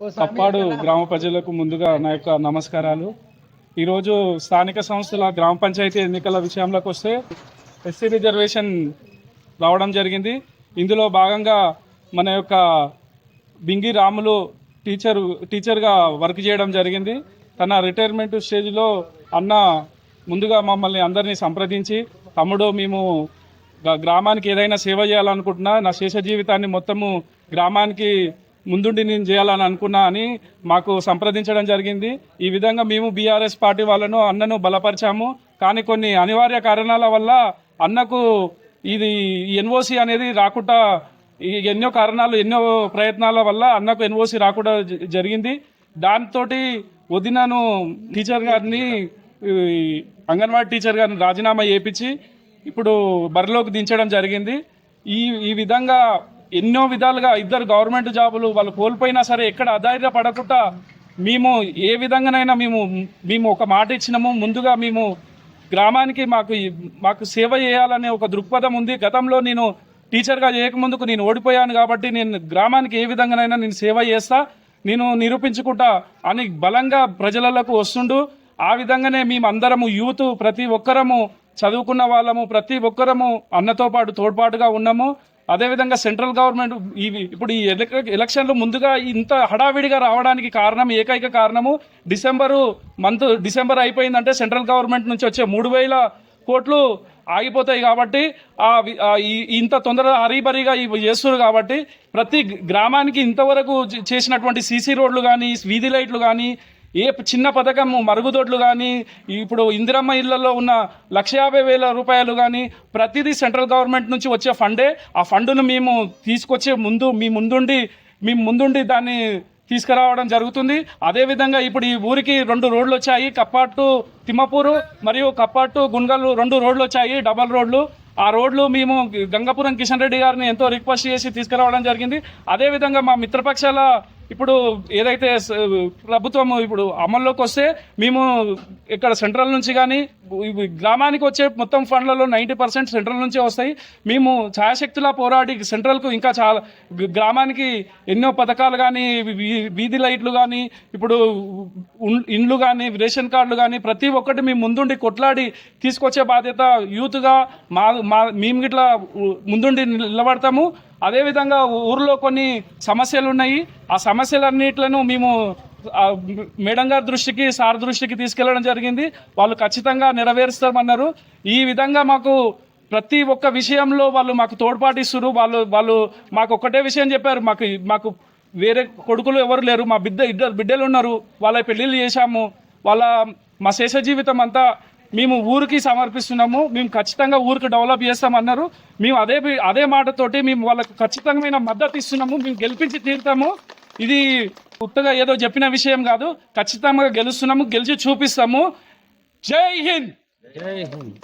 కప్పాడు గ్రామ ప్రజలకు ముందుగా నా యొక్క నమస్కారాలు. ఈరోజు స్థానిక సంస్థల గ్రామ పంచాయతీ ఎన్నికల విషయంలోకి వస్తే ఎస్సీ రిజర్వేషన్ రావడం జరిగింది. ఇందులో భాగంగా మన యొక్క బింగి రాములు టీచర్ టీచర్గా వర్క్ చేయడం జరిగింది. తన రిటైర్మెంట్ స్టేజ్లో అన్న ముందుగా మమ్మల్ని అందరినీ సంప్రదించి తమ్ముడు మేము గ్రామానికి ఏదైనా సేవ చేయాలనుకుంటున్నా నా శేష జీవితాన్ని మొత్తము గ్రామానికి ముందుండి నేను చేయాలని అనుకున్నా అని మాకు సంప్రదించడం జరిగింది. ఈ విధంగా మేము బీఆర్ఎస్ పార్టీ వాళ్ళను అన్నను బలపరిచాము. కానీ కొన్ని అనివార్య కారణాల వల్ల అన్నకు ఇది ఎన్ఓసి అనేది రాకుండా ఈ ఎన్నో కారణాలు ఎన్నో ప్రయత్నాల వల్ల అన్నకు ఎన్ఓసి రాకుండా జరిగింది. దాంతో వదినను టీచర్ గారిని అంగన్వాడీ టీచర్ గారిని రాజీనామా చేపించి ఇప్పుడు బరిలోకి దించడం జరిగింది. ఈ ఈ విధంగా ఎన్నో విధాలుగా ఇద్దరు గవర్నమెంట్ జాబులు వాళ్ళు కోల్పోయినా సరే ఎక్కడ అధైర్య పడకుండా మేము ఏ విధంగానైనా మేము మేము ఒక మాట ఇచ్చినాము. ముందుగా మేము గ్రామానికి మాకు మాకు సేవ చేయాలనే ఒక దృక్పథం ఉంది. గతంలో నేను టీచర్గా చేయకముందుకు నేను ఓడిపోయాను కాబట్టి నేను గ్రామానికి ఏ విధంగానైనా నేను సేవ చేస్తా నేను నిరూపించుకుంటా అని బలంగా ప్రజలకు వస్తుండు. ఆ విధంగానే మేము అందరము యూత్ ప్రతి ఒక్కరము చదువుకున్న వాళ్ళము ప్రతి ఒక్కరము అన్నతో పాటు తోడ్పాటుగా ఉన్నాము. అదేవిధంగా సెంట్రల్ గవర్నమెంట్ ఇవి ఇప్పుడు ఈ ఎలక్- ఎలక్షన్లు ముందుగా ఇంత హడావిడిగా రావడానికి కారణం ఏకైక కారణము డిసెంబరు మంత్ డిసెంబర్ అయిపోయిందంటే సెంట్రల్ గవర్నమెంట్ నుంచి వచ్చే మూడు వేల కోట్లు ఆగిపోతాయి కాబట్టి ఇంత తొందరగా హరీబరీగా ఇవి చేస్తున్నారు కాబట్టి ప్రతి గ్రామానికి ఇంతవరకు చేసినటువంటి సీసీ రోడ్లు కానీ వీధి లైట్లు కానీ ఏ చిన్న పథకం మరుగుదొడ్లు కానీ ఇప్పుడు ఇందిరమ్మ ఇళ్ళలో ఉన్న లక్ష యాభై వేల రూపాయలు కానీ ప్రతిదీ సెంట్రల్ గవర్నమెంట్ నుంచి వచ్చే ఫండే. ఆ ఫండును మేము తీసుకొచ్చే ముందు మీ ముందుండి మేము ముందుండి దాన్ని తీసుకురావడం జరుగుతుంది. అదేవిధంగా ఇప్పుడు ఈ ఊరికి రెండు రోడ్లు వచ్చాయి. కప్పాటు తిమ్మపూరు మరియు కప్పాటు గుంగలు రెండు రోడ్లు వచ్చాయి. డబల్ రోడ్లు. ఆ రోడ్లు మేము గంగాపురం కిషన్ రెడ్డి గారిని ఎంతో రిక్వెస్ట్ చేసి తీసుకురావడం జరిగింది. అదేవిధంగా మా మిత్రపక్షాల ఇప్పుడు ఏదైతే ప్రభుత్వం ఇప్పుడు అమల్లోకి వస్తే మేము ఇక్కడ సెంట్రల్ నుంచి కానీ గ్రామానికి వచ్చే మొత్తం ఫండ్లలో నైంటీ పర్సెంట్ సెంట్రల్ నుంచే వస్తాయి. మేము ఛాయశక్తులా పోరాడి సెంట్రల్కు ఇంకా చాలా గ్రామానికి ఎన్నో పథకాలు కానీ వీ- వీధి లైట్లు కానీ ఇప్పుడు ఇండ్లు కానీ రేషన్ కార్డులు కానీ ప్రతి ఒక్కటి మేము ముందుండి కొట్లాడి తీసుకొచ్చే బాధ్యత యూత్గా మా మా మేము గిట్లా ముందుండి నిలబడతాము. అదేవిధంగా ఊర్లో కొన్ని సమస్యలు ఉన్నాయి ఆ సమస్యలన్నిట్లను మేము మేడం గారి దృష్టికి సార్ దృష్టికి తీసుకెళ్ళడం జరిగింది. వాళ్ళు ఖచ్చితంగా నెరవేరుస్తామన్నారు. ఈ విధంగా మాకు ప్రతి ఒక్క విషయంలో వాళ్ళు మాకు తోడ్పాటిస్తున్నారు. వాళ్ళు వాళ్ళు మాకు ఒక్కటే విషయం చెప్పారు. మాకు మాకు వేరే కొడుకులు ఎవరు లేరు. మా బిడ్డ ఇద్దరు బిడ్డలు ఉన్నారు. వాళ్ళ పెళ్ళిళ్ళు చేశాము. వాళ్ళ మా శేష జీవితం అంతా మేము ఊరికి సమర్పిస్తున్నాము మేము ఖచ్చితంగా ఊరికి డెవలప్ చేస్తామన్నారు. మేము అదే అదే మాటతోటి మేము వాళ్ళకు ఖచ్చితమైన మద్దతు ఇస్తున్నాము మేము గెలిపించి తీరుతాము. ఇది కొత్తగా ఏదో చెప్పిన విషయం కాదు ఖచ్చితంగా గెలుస్తున్నాము గెలిచి చూపిస్తాము. జై హింద్! జై హింద్!